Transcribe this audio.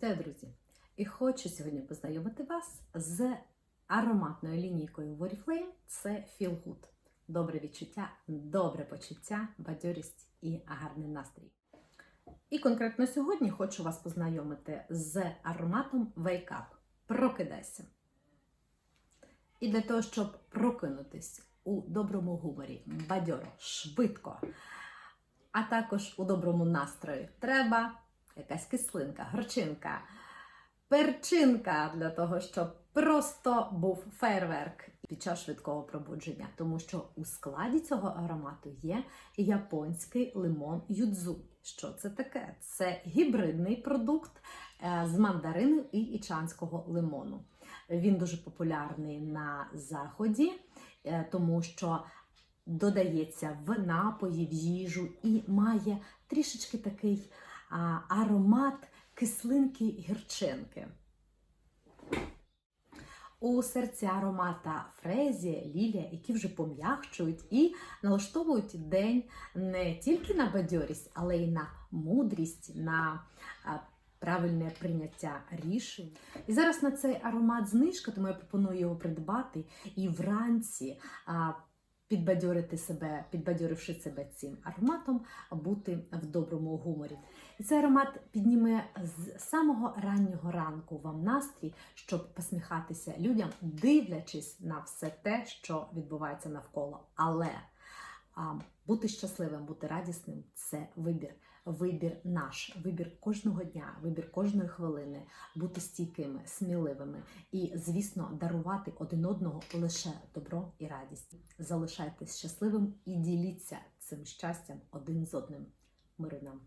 Вітаю, друзі! І хочу сьогодні познайомити вас з ароматною лінійкою в Oriflame. Це Feel Good. Добре відчуття, добре почуття, бадьорість і гарний настрій. І конкретно сьогодні хочу вас познайомити з ароматом Wake Up. Прокидайся. І для того, щоб прокинутись у доброму гуморі, бадьоро, швидко, а також у доброму настрої, треба якась кислинка, горчинка, перчинка для того, щоб просто був фейерверк під час швидкого пробудження, тому що у складі цього аромату є японський лимон юдзу. Що це таке? Це гібридний продукт е, з мандарину і ічанського лимону. Він дуже популярний на заході, е, тому що додається в напої, в їжу і має трішечки такий аромат кислинки гірчинки. У серці аромата фрезія, лілія, які вже пом'якчують і налаштовують день не тільки на бадьорість, але й на мудрість, на правильне прийняття рішень. І зараз на цей аромат знижка, тому я пропоную його придбати і вранці. Підбадьорити себе, підбадьоривши себе цим ароматом, бути в доброму гуморі. І цей аромат підніме з самого раннього ранку вам настрій, щоб посміхатися людям, дивлячись на все те, що відбувається навколо. Але а, бути щасливим, бути радісним це вибір. Вибір наш, вибір кожного дня, вибір кожної хвилини, бути стійкими, сміливими і, звісно, дарувати один одного лише добро і радість. Залишайтесь щасливим і діліться цим щастям один з одним. Миру нам!